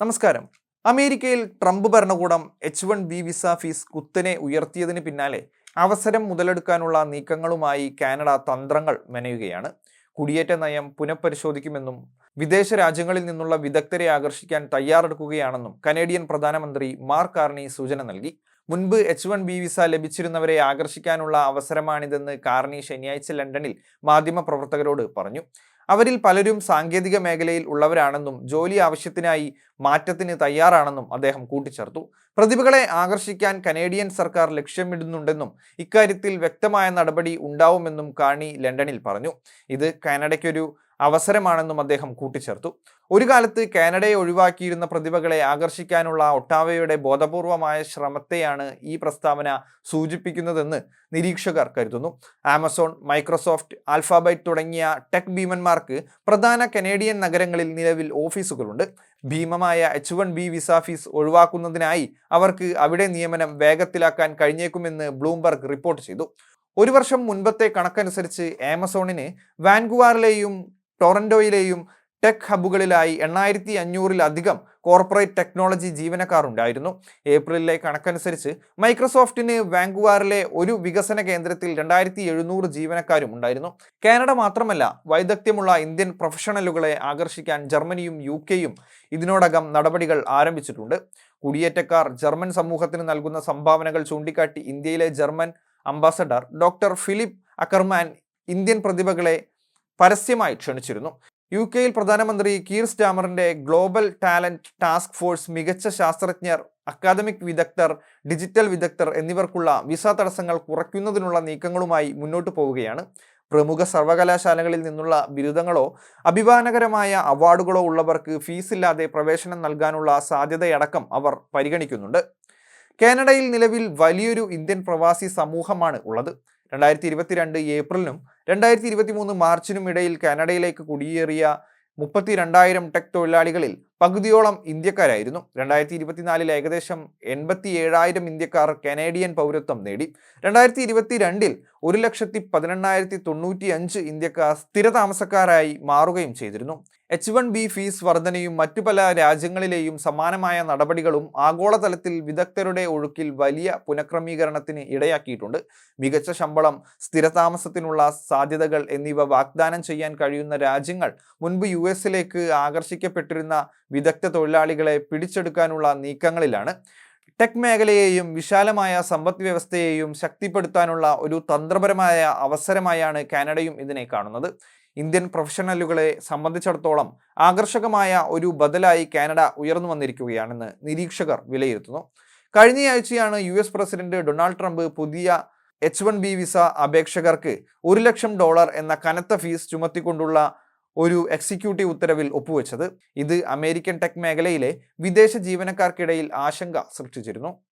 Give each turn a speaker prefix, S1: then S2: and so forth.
S1: നമസ്കാരം. അമേരിക്കയിൽ ട്രംപ് ഭരണകൂടം H one B visa fees കുത്തനെ ഉയർത്തിയതിന് പിന്നാലെ അവസരം മുതലെടുക്കാനുള്ള നീക്കങ്ങളുമായി കാനഡ തന്ത്രങ്ങൾ മെനയുകയാണ്. കുടിയേറ്റ നയം പുനഃപരിശോധിക്കുമെന്നും വിദേശ രാജ്യങ്ങളിൽ നിന്നുള്ള വിദഗ്ധരെ ആകർഷിക്കാൻ തയ്യാറെടുക്കുകയാണെന്നും കനേഡിയൻ പ്രധാനമന്ത്രി മാർക്ക് കാർണി സൂചന നൽകി. മുൻപ് എച്ച് വൺ ബി വിസ ലഭിച്ചിരുന്നവരെ ആകർഷിക്കാനുള്ള അവസരമാണിതെന്ന് കാർണി ശനിയാഴ്ച ലണ്ടനിൽ മാധ്യമപ്രവർത്തകരോട് പറഞ്ഞു. അവരിൽ പലരും സാങ്കേതിക മേഖലയിൽ ഉള്ളവരാണെന്നും ജോലി ആവശ്യത്തിനായി മാറ്റത്തിന് തയ്യാറാണെന്നും അദ്ദേഹം കൂട്ടിച്ചേർത്തു. പ്രതിഭകളെ ആകർഷിക്കാൻ കനേഡിയൻ സർക്കാർ ലക്ഷ്യമിടുന്നുണ്ടെന്നും ഇക്കാര്യത്തിൽ വ്യക്തമായ നടപടി ഉണ്ടാവുമെന്നും കാണി ലണ്ടനിൽ പറഞ്ഞു. ഇത് കാനഡയ്ക്കൊരു അവസരമാണെന്നും അദ്ദേഹം കൂട്ടിച്ചേർത്തു. ഒരു കാലത്ത് കാനഡയെ ഒഴിവാക്കിയിരുന്ന പ്രതിഭകളെ ആകർഷിക്കാനുള്ള ഒട്ടാവയുടെ ബോധപൂർവമായ ശ്രമത്തെയാണ് ഈ പ്രസ്താവന സൂചിപ്പിക്കുന്നതെന്ന് നിരീക്ഷകർ കരുതുന്നു. ആമസോൺ മൈക്രോസോഫ്റ്റ് ആൽഫാബൈറ്റ് തുടങ്ങിയ ടെക് ഭീമന്മാർക്ക് പ്രധാന കനേഡിയൻ നഗരങ്ങളിൽ നിലവിൽ ഓഫീസുകളുണ്ട്. ഭീമമായ H one B visa fees ഒഴിവാക്കുന്നതിനായി അവർക്ക് അവിടെ നിയമനം വേഗത്തിലാക്കാൻ കഴിഞ്ഞേക്കുമെന്ന് ബ്ലൂംബർഗ് റിപ്പോർട്ട് ചെയ്തു. ഒരു വർഷം മുൻപത്തെ കണക്കനുസരിച്ച് ആമസോണിന് വാൻകുവാറിലെയും ടൊറന്റോയിലെയും ടെക് ഹബുകളിലായി എണ്ണായിരത്തി അഞ്ഞൂറിലധികം കോർപ്പറേറ്റ് ടെക്നോളജി ജീവനക്കാർ ഉണ്ടായിരുന്നു ഏപ്രിലിലെ കണക്കനുസരിച്ച് മൈക്രോസോഫ്റ്റിന് വാങ്കുവാറിലെ ഒരു വികസന കേന്ദ്രത്തിൽ രണ്ടായിരത്തി എഴുന്നൂറ് ജീവനക്കാരും ഉണ്ടായിരുന്നു. കാനഡ മാത്രമല്ല വൈദഗ്ധ്യമുള്ള ഇന്ത്യൻ പ്രൊഫഷണലുകളെ ആകർഷിക്കാൻ ജർമ്മനിയും യു കെയും ഇതിനോടകം നടപടികൾ ആരംഭിച്ചിട്ടുണ്ട്. കുടിയേറ്റക്കാർ ജർമ്മൻ സമൂഹത്തിന് നൽകുന്ന സംഭാവനകൾ ചൂണ്ടിക്കാട്ടി ഇന്ത്യയിലെ German ambassador doctor Philipp Ackermann Indian പ്രതിഭകളെ പരസ്യമായി ക്ഷണിച്ചിരുന്നു. യു കെയിൽ പ്രധാനമന്ത്രി കീർ സ്റ്റാമറിന്റെ ഗ്ലോബൽ ടാലന്റ് ടാസ്ക് ഫോഴ്സ് മികച്ച ശാസ്ത്രജ്ഞർ അക്കാദമിക് വിദഗ്ധർ ഡിജിറ്റൽ വിദഗ്ധർ എന്നിവർക്കുള്ള വിസ തടസ്സങ്ങൾ കുറയ്ക്കുന്നതിനുള്ള നീക്കങ്ങളുമായി മുന്നോട്ടു പോവുകയാണ്. പ്രമുഖ സർവകലാശാലകളിൽ നിന്നുള്ള ബിരുദങ്ങളോ അഭിമാനകരമായ അവാർഡുകളോ ഉള്ളവർക്ക് ഫീസില്ലാതെ പ്രവേശനം നൽകാനുള്ള സാധ്യതയടക്കം അവർ പരിഗണിക്കുന്നുണ്ട്. കാനഡയിൽ നിലവിൽ വലിയൊരു ഇന്ത്യൻ പ്രവാസി സമൂഹമാണ് ഉള്ളത്. രണ്ടായിരത്തി ഇരുപത്തിരണ്ട് ഏപ്രിലിനും രണ്ടായിരത്തി ഇരുപത്തി മൂന്ന് മാർച്ചിനും ഇടയിൽ കാനഡയിലേക്ക് കുടിയേറിയ മുപ്പത്തി രണ്ടായിരം ടെക് തൊഴിലാളികളിൽ പകുതിയോളം ഇന്ത്യക്കാരായിരുന്നു. രണ്ടായിരത്തി ഇരുപത്തിനാലിൽ ഏകദേശം എൺപത്തി ഏഴായിരം ഇന്ത്യക്കാർ കനേഡിയൻ പൗരത്വം നേടി. രണ്ടായിരത്തി ഇരുപത്തി രണ്ടിൽ ഒരു ലക്ഷത്തി പതിനെണ്ണായിരത്തി തൊണ്ണൂറ്റി അഞ്ച് ഇന്ത്യക്കാർ സ്ഥിരതാമസക്കാരായി മാറുകയും ചെയ്തിരുന്നു. എച്ച് വൺ ബി ഫീസ് വർധനയും മറ്റു പല രാജ്യങ്ങളിലെയും സമാനമായ നടപടികളും ആഗോളതലത്തിൽ വിദഗ്ധരുടെ ഒഴുക്കിൽ വലിയ പുനഃക്രമീകരണത്തിന് ഇടയാക്കിയിട്ടുണ്ട്. മികച്ച ശമ്പളം സ്ഥിരതാമസത്തിനുള്ള സാധ്യതകൾ എന്നിവ വാഗ്ദാനം ചെയ്യാൻ കഴിയുന്ന രാജ്യങ്ങൾ മുൻപ് യു എസിലേക്ക് ആകർഷിക്കപ്പെട്ടിരുന്ന വിദഗ്ധ തൊഴിലാളികളെ പിടിച്ചെടുക്കാനുള്ള നീക്കങ്ങളിലാണ്. ടെക് മേഖലയെയും വിശാലമായ സമ്പദ് വ്യവസ്ഥയെയും ശക്തിപ്പെടുത്താനുള്ള ഒരു തന്ത്രപരമായ അവസരമായാണ് കാനഡയും ഇതിനെ കാണുന്നത്. ഇന്ത്യൻ പ്രൊഫഷണലുകളെ സംബന്ധിച്ചിടത്തോളം ആകർഷകമായ ഒരു ബദലായി കാനഡ ഉയർന്നു വന്നിരിക്കുകയാണെന്ന് നിരീക്ഷകർ വിലയിരുത്തുന്നു. കഴിഞ്ഞയാഴ്ചയാണ് U S president Donald Trump പുതിയ എച്ച് വൺ ബി വിസ അപേക്ഷകർക്ക് ഒരു ലക്ഷം ഡോളർ എന്ന കനത്ത ഫീസ് ചുമത്തിക്കൊണ്ടുള്ള ഒരു എക്സിക്യൂട്ടീവ് ഉത്തരവിൽ ഒപ്പുവെച്ചത്. ഇത് അമേരിക്കൻ ടെക് മേഖലയിലെ വിദേശ ജീവനക്കാർക്കിടയിൽ ആശങ്ക സൃഷ്ടിച്ചിരുന്നു.